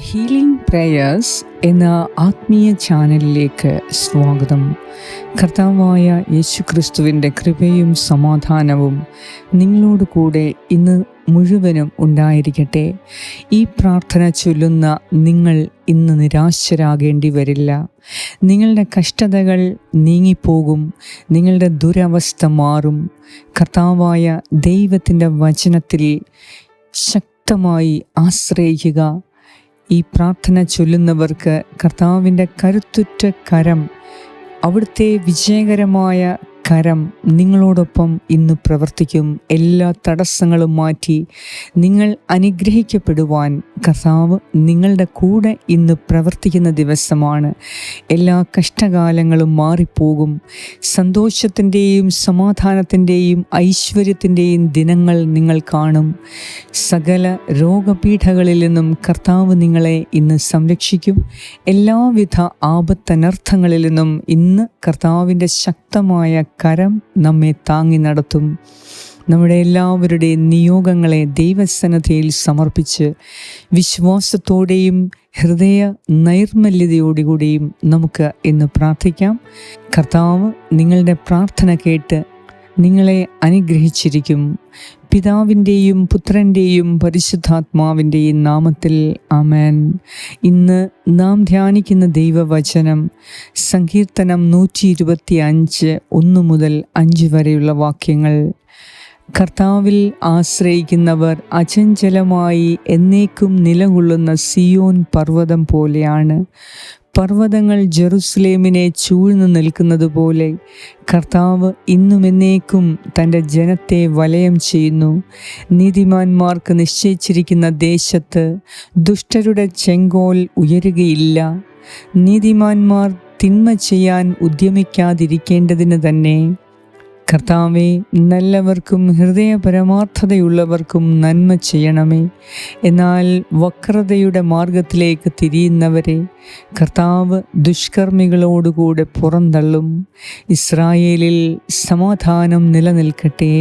Healing prayers എന്ന ആത്മീയ ചാനലിലേക്ക് സ്വാഗതം. കർത്താവായ യേശു ക്രിസ്തുവിന്റെ കൃപയും സമാധാനവും നിങ്ങളോട് കൂടെ ഇന്ന് മുഴുവനും ഉണ്ടായിരിക്കട്ടെ. ഈ പ്രാർത്ഥന ചൊല്ലുന്ന നിങ്ങൾ ഇന്ന് നിരാശരാകേണ്ടി വരില്ല. നിങ്ങളുടെ കഷ്ടതകൾ നീങ്ങിപ്പോകും നിങ്ങളുടെ ദുരവസ്ഥ മാറും. കർത്താവായ ദൈവത്തിന്റെ വചനത്തിൽ ശക്തമായി ആശ്രയിക്കുക ഈ പ്രാർത്ഥന ചൊല്ലുന്നവർക്ക് കർത്താവിന്റെ കരുത്തുറ്റ കരം അവിടുത്തെ വിജയകരമായ കരം നിങ്ങളോടൊപ്പം ഇന്ന് പ്രവർത്തിക്കും എല്ലാ തടസ്സങ്ങളും മാറ്റി നിങ്ങൾ അനുഗ്രഹിക്കപ്പെടുവാൻ കർത്താവ് നിങ്ങളുടെ കൂടെ ഇന്ന് പ്രവർത്തിക്കുന്ന ദിവസമാണ്. എല്ലാ കഷ്ടകാലങ്ങളും മാറിപ്പോകും. സന്തോഷത്തിന്റെയും സമാധാനത്തിന്റെയും ഐശ്വര്യത്തിന്റെയും ദിനങ്ങൾ നിങ്ങൾ കാണും. സകല രോഗപീഠകളിൽ നിന്നും കർത്താവ് നിങ്ങളെ ഇന്ന് സംരക്ഷിക്കും. എല്ലാവിധ ആപത്തനർത്ഥങ്ങളിൽ നിന്നും ഇന്ന് കർത്താവിന്റെ ശക്തമായ കരം നമ്മെ താങ്ങി നടത്തും. നമ്മുടെ എല്ലാവരുടെയും നിയോഗങ്ങളെ ദൈവസന്നദ്ധയിൽ സമർപ്പിച്ച് വിശ്വാസത്തോടെയും ഹൃദയ നൈർമല്യതയോടുകൂടിയും നമുക്ക് ഇന്ന് പ്രാർത്ഥിക്കാം. കർത്താവ് നിങ്ങളുടെ പ്രാർത്ഥന കേട്ട് നിങ്ങളെ അനുഗ്രഹിച്ചിരിക്കും. പിതാവിന്റെയും പുത്രന്റെയും പരിശുദ്ധാത്മാവിന്റെയും നാമത്തിൽ ആമേൻ. ഇന്ന് നാം ധ്യാനിക്കുന്ന ദൈവവചനം സങ്കീർത്തനം നൂറ്റി ഇരുപത്തി അഞ്ച് ഒന്ന് മുതൽ അഞ്ച് വരെയുള്ള വാക്യങ്ങൾ. കർത്താവിൽ ആശ്രയിക്കുന്നവർ അചഞ്ചലമായി എന്നേക്കും നിലകൊള്ളുന്ന സിയോൻ പർവതം പോലെയാണ്. പർവതങ്ങൾ ജെറുസലേമിനെ ചൂഴ്ന്നു നിൽക്കുന്നത് പോലെ കർത്താവ് ഇന്നും എന്നേക്കും തന്റെ ജനത്തെ വലയം ചെയ്യുന്നു. നീതിമാന്മാർക്ക് നിശ്ചയിച്ചിരിക്കുന്ന ദേശത്ത് ദുഷ്ടരുടെ ചെങ്കോൽ ഉയരുകയില്ല. നീതിമാന്മാർ തിന്മ ചെയ്യാൻ ഉദ്യമിക്കാതിരിക്കേണ്ടതിന് തന്നെ കർത്താവെ നല്ലവർക്കും ഹൃദയ പരമാർത്ഥതയുള്ളവർക്കും നന്മ ചെയ്യണമേ. എന്നാൽ വക്രതയുടെ മാർഗത്തിലേക്ക് തിരിയുന്നവരെ കർത്താവ് ദുഷ്കർമ്മികളോടുകൂടെ പുറന്തള്ളും. ഇസ്രായേലിൽ സമാധാനം നിലനിൽക്കട്ടെ.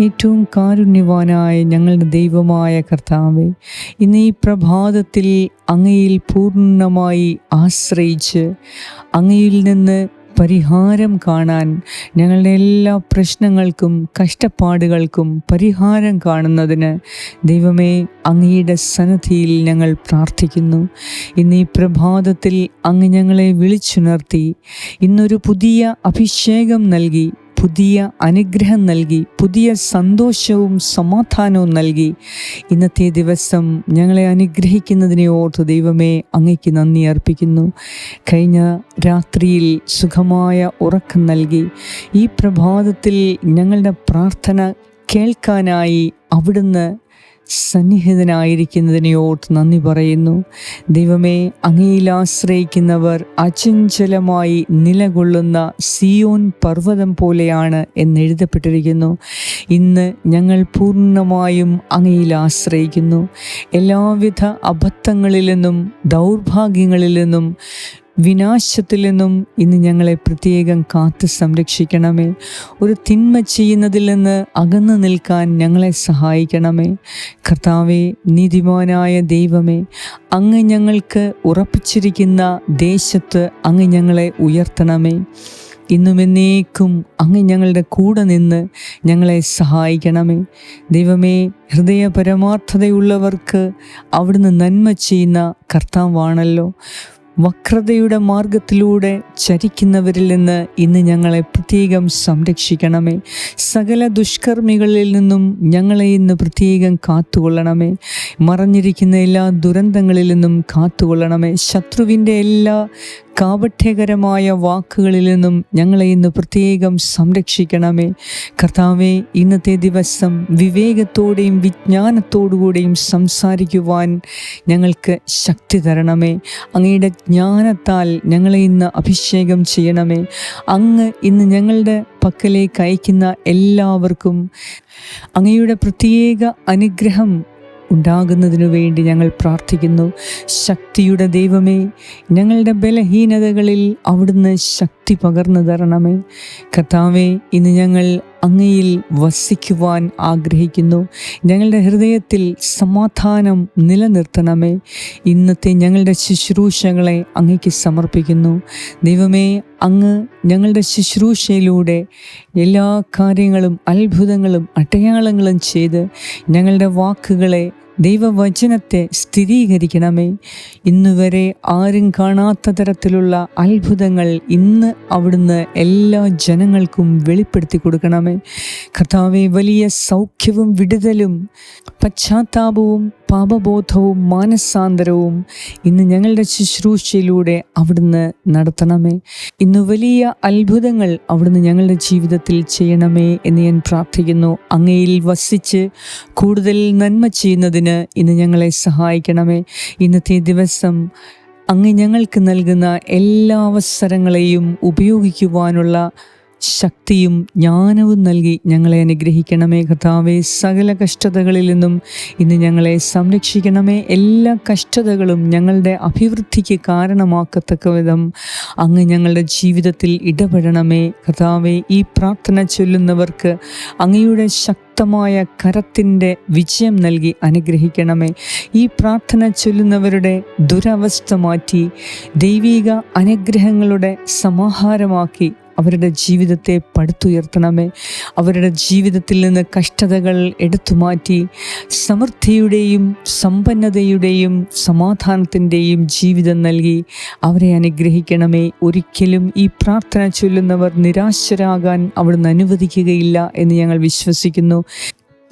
ഏറ്റവും കാരുണ്യവാനായ ഞങ്ങളുടെ ദൈവമായ കർത്താവെ ഇന്ന് ഈ പ്രഭാതത്തിൽ അങ്ങയിൽ പൂർണമായി ആശ്രയിച്ച് അങ്ങയിൽ നിന്ന് പരിഹാരം കാണാൻ ഞങ്ങളുടെ എല്ലാ പ്രശ്നങ്ങൾക്കും കഷ്ടപ്പാടുകൾക്കും പരിഹാരം കാണുന്നതിന് ദൈവമേ അങ്ങയുടെ സന്നദ്ധിയിൽ ഞങ്ങൾ പ്രാർത്ഥിക്കുന്നു. ഇന്ന് ഈ പ്രഭാതത്തിൽ അങ്ങ് ഞങ്ങളെ വിളിച്ചുണർത്തി ഇന്നൊരു പുതിയ അഭിഷേകം നൽകി പുതിയ അനുഗ്രഹം നൽകി പുതിയ സന്തോഷവും സമാധാനവും നൽകി. ഇന്നത്തെ ദിവസം ഞങ്ങളെ അനുഗ്രഹിക്കുന്നതിനെ ഓർത്ത് ദൈവമേ അങ്ങയ്ക്ക് നന്ദി അർപ്പിക്കുന്നു. കഴിഞ്ഞ രാത്രിയിൽ സുഖമായ ഉറക്കം നൽകി. ഈ പ്രഭാതത്തിൽ ഞങ്ങളുടെ പ്രാർത്ഥന കേൾക്കാനായി അവിടുന്ന് സന്നിഹിതനായിരിക്കുന്നതിനെ ഓർത്ത് നന്ദി പറയുന്നു. ദൈവമേ അങ്ങയിൽ ആശ്രയിക്കുന്നവർ അചഞ്ചലമായി നിലകൊള്ളുന്ന സിയോൻ പർവതം പോലെയാണ് എന്നെഴുതപ്പെട്ടിരിക്കുന്നു ഇന്ന് ഞങ്ങൾ പൂർണമായും അങ്ങയിൽ ആശ്രയിക്കുന്നു. എല്ലാവിധ അബദ്ധങ്ങളിൽ നിന്നും ദൗർഭാഗ്യങ്ങളിൽ നിന്നും വിനാശത്തിൽ നിന്നും ഇന്ന് ഞങ്ങളെ പ്രത്യേകം കാത്തു സംരക്ഷിക്കണമേ. ഒരു തിന്മ ചെയ്യുന്നതിൽ നിന്ന് അകന്നു നിൽക്കാൻ ഞങ്ങളെ സഹായിക്കണമേ. കർത്താവെ നീതിമാനായ ദൈവമേ അങ്ങ് ഞങ്ങൾക്ക് ഉറപ്പിച്ചിരിക്കുന്ന ദേശത്ത് അങ്ങ് ഞങ്ങളെ ഉയർത്തണമേ. ഇന്നും എന്നേക്കും അങ്ങ് ഞങ്ങളുടെ കൂടെ നിന്ന് ഞങ്ങളെ സഹായിക്കണമേ. ദൈവമേ ഹൃദയ പരമാർത്ഥതയുള്ളവർക്ക് അവിടുന്ന് നന്മ ചെയ്യുന്ന കർത്താവാണല്ലോ. വക്രതയുടെ മാർഗത്തിലൂടെ ചരിക്കുന്നവരിൽ നിന്ന് ഇന്ന് ഞങ്ങളെ പ്രത്യേകം സംരക്ഷിക്കണമേ. സകല ദുഷ്കർമ്മികളിൽ നിന്നും ഞങ്ങളെ ഇന്ന് പ്രത്യേകം കാത്തുകൊള്ളണമേ. മറഞ്ഞിരിക്കുന്ന എല്ലാ ദുരന്തങ്ങളിൽ നിന്നും കാത്തുകൊള്ളണമേ. ശത്രുവിന്റെ എല്ലാ കാപഠ്യകരമായ വാക്കുകളിൽ നിന്നും ഞങ്ങളെ ഇന്ന് പ്രത്യേകം സംരക്ഷിക്കണമേ. കർത്താവെ ഇന്നത്തെ ദിവസം വിവേകത്തോടെയും വിജ്ഞാനത്തോടുകൂടെയും സംസാരിക്കുവാൻ ഞങ്ങൾക്ക് ശക്തി തരണമേ. അങ്ങയുടെ ജ്ഞാനത്താൽ ഞങ്ങളെ ഇന്ന് അഭിഷേകം ചെയ്യണമേ. അങ്ങ് ഇന്ന് ഞങ്ങളുടെ പക്കലേക്ക് അയക്കുന്ന എല്ലാവർക്കും അങ്ങയുടെ പ്രത്യേക അനുഗ്രഹം ഉണ്ടാകുന്നതിനു വേണ്ടി ഞങ്ങൾ പ്രാർത്ഥിക്കുന്നു. ശക്തിയുടെ ദൈവമേ ഞങ്ങളുടെ ബലഹീനതകളിൽ അവിടുന്ന് ശക്തി പകർന്നു തരണമേ. കർത്താവെ ഇന്ന് ഞങ്ങൾ അങ്ങയിൽ വസിക്കുവാൻ ആഗ്രഹിക്കുന്നു. ഞങ്ങളുടെ ഹൃദയത്തിൽ സമാധാനം നിലനിർത്തണമേ. ഇന്നത്തെ ഞങ്ങളുടെ ശുശ്രൂഷകളെ അങ്ങയ്ക്ക് സമർപ്പിക്കുന്നു. ദൈവമേ അങ്ങ് ഞങ്ങളുടെ ശുശ്രൂഷയിലൂടെ എല്ലാ കാര്യങ്ങളും അത്ഭുതങ്ങളും അടയാളങ്ങളും ചെയ്ത് ഞങ്ങളുടെ വാക്കുകളെ ദൈവവചനത്തെ സ്ഥിരീകരിക്കണമേ. ഇന്നുവരെ ആരും കാണാത്ത തരത്തിലുള്ള അത്ഭുതങ്ങൾ ഇന്ന് അവിടുന്ന് എല്ലാ ജനങ്ങൾക്കും വെളിപ്പെടുത്തി കൊടുക്കണമേ. കർത്താവെ വലിയ സൗഖ്യവും വിടുതലും പശ്ചാത്താപവും പാപബോധവും മാനസാന്തരവും ഇന്ന് ഞങ്ങളുടെ ശുശ്രൂഷയിലൂടെ അവിടുന്ന് നടത്തണമേ. ഇന്ന് വലിയ അത്ഭുതങ്ങൾ അവിടുന്ന് ഞങ്ങളുടെ ജീവിതത്തിൽ ചെയ്യണമേ എന്ന് ഞാൻ പ്രാർത്ഥിക്കുന്നു. അങ്ങയിൽ വസിച്ച് കൂടുതൽ നന്മ ചെയ്യുന്നതിന് ഇന്ന് ഞങ്ങളെ സഹായിക്കണമേ. ഇന്നത്തെ ദിവസം അങ്ങ് ഞങ്ങൾക്ക് നൽകുന്ന എല്ലാ അവസരങ്ങളെയും ഉപയോഗിക്കുവാനുള്ള ശക്തിയും ജ്ഞാനവും നൽകി ഞങ്ങളെ അനുഗ്രഹിക്കണമേ കർത്താവെ. സകല കഷ്ടതകളിൽ നിന്നും ഇന്ന് ഞങ്ങളെ സംരക്ഷിക്കണമേ. എല്ലാ കഷ്ടതകളും ഞങ്ങളുടെ അഭിവൃദ്ധിക്ക് കാരണമാക്കത്തക്ക വിധം അങ്ങ് ഞങ്ങളുടെ ജീവിതത്തിൽ ഇടപെടണമേ കർത്താവെ. ഈ പ്രാർത്ഥന ചൊല്ലുന്നവർക്ക് അങ്ങയുടെ ശക്തമായ കരത്തിന്റെ വിജയം നൽകി അനുഗ്രഹിക്കണമേ. ഈ പ്രാർത്ഥന ചൊല്ലുന്നവരുടെ ദുരവസ്ഥ മാറ്റി ദൈവിക അനുഗ്രഹങ്ങളുടെ സമാഹാരമാക്കി അവരുടെ ജീവിതത്തെ പടുത്തുയർത്തണമേ. അവരുടെ ജീവിതത്തിൽ നിന്ന് കഷ്ടതകൾ എടുത്തു മാറ്റി സമൃദ്ധിയുടെയും സമ്പന്നതയുടെയും സമാധാനത്തിന്റെയും ജീവിതം നൽകി അവരെ അനുഗ്രഹിക്കണമേ. ഒരിക്കലും ഈ പ്രാർത്ഥന ചൊല്ലുന്നവർ നിരാശരാകാൻ അവിടുന്ന് അനുവദിക്കുകയില്ല എന്ന് ഞങ്ങൾ വിശ്വസിക്കുന്നു.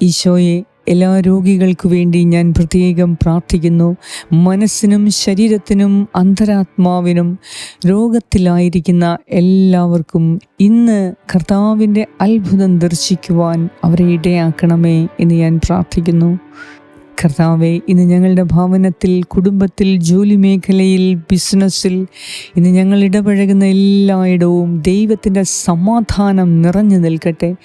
ഈശോയെ എല്ലാ രോഗികൾക്കു വേണ്ടി ഞാൻ പ്രത്യേകം പ്രാർത്ഥിക്കുന്നു. മനസ്സിനും ശരീരത്തിനും അന്തരാത്മാവിനും രോഗത്തിലായിരിക്കുന്ന എല്ലാവർക്കും ഇന്ന് കർത്താവിന്റെ അത്ഭുതം ദർശിക്കുവാൻ അവരെ ഇടയാക്കണമേ എന്ന് ഞാൻ പ്രാർത്ഥിക്കുന്നു. കർത്താവെ ഇന്ന് ഞങ്ങളുടെ ഭവനത്തിൽ കുടുംബത്തിൽ ജോലി മേഖലയിൽ ബിസിനസ്സിൽ ഇന്ന് ഞങ്ങൾ ഇടപഴകുന്ന എല്ലായിടവും ദൈവത്തിന്റെ സമാധാനം നിറഞ്ഞു നിൽക്കട്ടെ.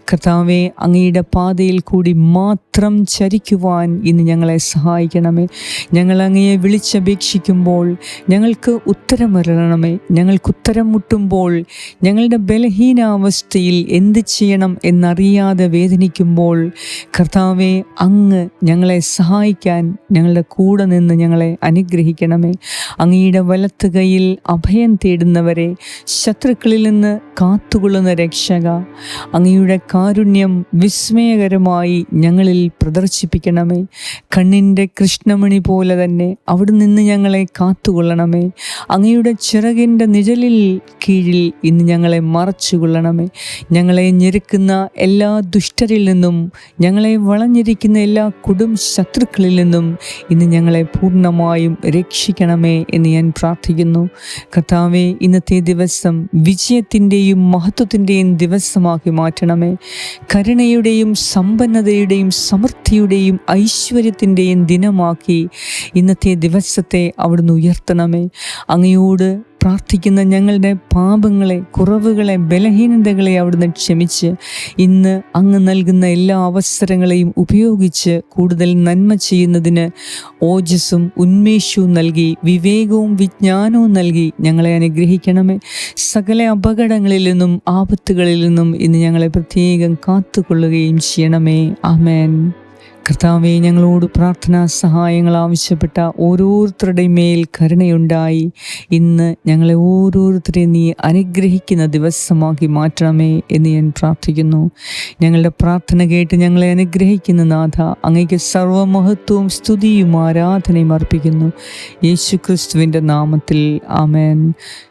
കർത്താവെ അങ്ങയുടെ പാതയിൽ കൂടി മാത്രം ചരിക്കുവാൻ ഇന്ന് ഞങ്ങളെ സഹായിക്കണമേ. ഞങ്ങൾ അങ്ങയെ വിളിച്ചപേക്ഷിക്കുമ്പോൾ ഞങ്ങൾക്ക് ഉത്തരം വരണമേ. ഞങ്ങൾക്ക് ഉത്തരം മുട്ടുമ്പോൾ ഞങ്ങളുടെ ബലഹീനാവസ്ഥയിൽ എന്ത് ചെയ്യണം എന്നറിയാതെ വേദനിക്കുമ്പോൾ കർത്താവെ അങ്ങ് ഞങ്ങളെ സഹായിക്കാൻ ഞങ്ങളുടെ കൂടെ നിന്ന് ഞങ്ങളെ അനുഗ്രഹിക്കണമേ. അങ്ങയുടെ വലത്ത് കൈയിൽ അഭയം തേടുന്നവരെ ശത്രുക്കളിൽ നിന്ന് കാത്തുകൊള്ളുന്ന രക്ഷക അങ്ങയുടെ കാരുണ്യം വിസ്മയകരമായി ഞങ്ങളിൽ പ്രദർശിപ്പിക്കണമേ. കണ്ണിന്റെ കൃഷ്ണമണി പോലെ തന്നെ അവിടെ നിന്ന് ഞങ്ങളെ കാത്തുകൊള്ളണമേ. അങ്ങയുടെ ചിറകിന്റെ നിഴലിൽ കീഴിൽ ഇന്ന് ഞങ്ങളെ മറച്ചുകൊള്ളണമേ. ഞങ്ങളെ ഞെരുക്കുന്ന എല്ലാ ദുഷ്ടരിൽ നിന്നും ഞങ്ങളെ വളഞ്ഞിരിക്കുന്ന എല്ലാ കൊടും ശത്രുക്കളിൽ നിന്നും ഇന്ന് ഞങ്ങളെ പൂർണമായും രക്ഷിക്കണമേ എന്ന് ഞാൻ പ്രാർത്ഥിക്കുന്നു. കർത്താവെ ഇന്നത്തെ ദിവസം വിജയത്തിന്റെയും മഹത്വത്തിന്റെയും ദിവസമാക്കി മാറ്റണമേ. കരുണയുടെയും സമ്പന്നതയുടെയും സമൃദ്ധിയുടെയും ഐശ്വര്യത്തിന്റെയും ദിനമാക്കി ഇന്നത്തെ ദിവസത്തെ അവിടുന്ന് ഉയർത്തണമേ. അങ്ങയോട് പ്രാർത്ഥിക്കുന്ന ഞങ്ങളുടെ പാപങ്ങളെ കുറവുകളെ ബലഹീനതകളെ അവിടുന്ന് ക്ഷമിച്ച് ഇന്ന് അങ്ങ് നൽകുന്ന എല്ലാ അവസരങ്ങളെയും ഉപയോഗിച്ച് കൂടുതൽ നന്മ ചെയ്യുന്നതിന് ഓജസ്സും ഉന്മേഷവും നൽകി വിവേകവും വിജ്ഞാനവും നൽകി ഞങ്ങളെ അനുഗ്രഹിക്കണമേ. സകല അപകടങ്ങളിൽ നിന്നും ആപത്തുകളിൽ നിന്നും ഇന്ന് ഞങ്ങളെ പ്രത്യേകം കാത്തുകൊള്ളുകയും ചെയ്യണമേ. ആമേൻ. കർത്താവെ ഞങ്ങളോട് പ്രാർത്ഥനാ സഹായങ്ങൾ ആവശ്യപ്പെട്ട ഓരോരുത്തരുടെയും മേൽ കരുണയുണ്ടായി. ഇന്ന് ഞങ്ങളെ ഓരോരുത്തരെയും നീ അനുഗ്രഹിക്കുന്ന ദിവസമാക്കി മാറ്റണമേ എന്ന് ഞാൻ പ്രാർത്ഥിക്കുന്നു. ഞങ്ങളുടെ പ്രാർത്ഥന കേട്ട് ഞങ്ങളെ അനുഗ്രഹിക്കുന്ന നാഥ അങ്ങയ്ക്ക് സർവമഹത്വവും സ്തുതിയും ആരാധനയും അർപ്പിക്കുന്നു. യേശു ക്രിസ്തുവിന്റെ നാമത്തിൽ ആമേൻ.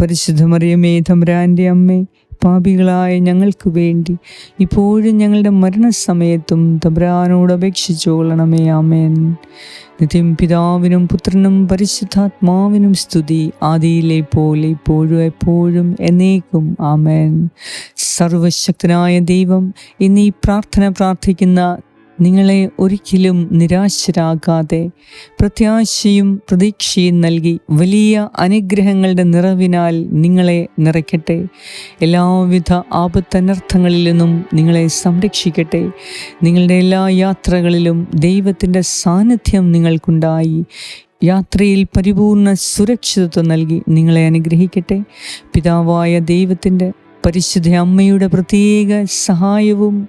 പരിശുദ്ധ മറിയമേ തമ്പുരാന്റെ അമ്മേ പാപികളായ ഞങ്ങൾക്ക് വേണ്ടി ഇപ്പോഴും ഞങ്ങളുടെ മരണസമയത്തും തബ്രാനോട് അപേക്ഷിച്ചുകൊള്ളണമേ ആമേൻ. നിത്യം പിതാവിനും പുത്രനും പരിശുദ്ധാത്മാവിനും സ്തുതി ആദിയിലെ പോലെ ഇപ്പോഴും എപ്പോഴും എന്നേക്കും ആമേൻ. സർവശക്തനായ ദൈവം എന്നീ പ്രാർത്ഥന പ്രാർത്ഥിക്കുന്ന നിങ്ങളെ ഒരിക്കലും നിരാശരാകാതെ പ്രത്യാശയും പ്രതീക്ഷയും നൽകി വലിയ അനുഗ്രഹങ്ങളുടെ നിറവിനാൽ നിങ്ങളെ നിറയ്ക്കട്ടെ. എല്ലാവിധ ആപത്തനർത്ഥങ്ങളിൽ നിന്നും നിങ്ങളെ സംരക്ഷിക്കട്ടെ. നിങ്ങളുടെ എല്ലാ യാത്രകളിലും ദൈവത്തിന്റെ സാന്നിധ്യം നിങ്ങൾക്കുണ്ടായി. യാത്രയിൽ പരിപൂർണ സുരക്ഷിതത്വം നൽകി നിങ്ങളെ അനുഗ്രഹിക്കട്ടെ. പിതാവായ ദൈവത്തിന്റെ പരിശുദ്ധ അമ്മയുടെ പ്രത്യേക സഹായവും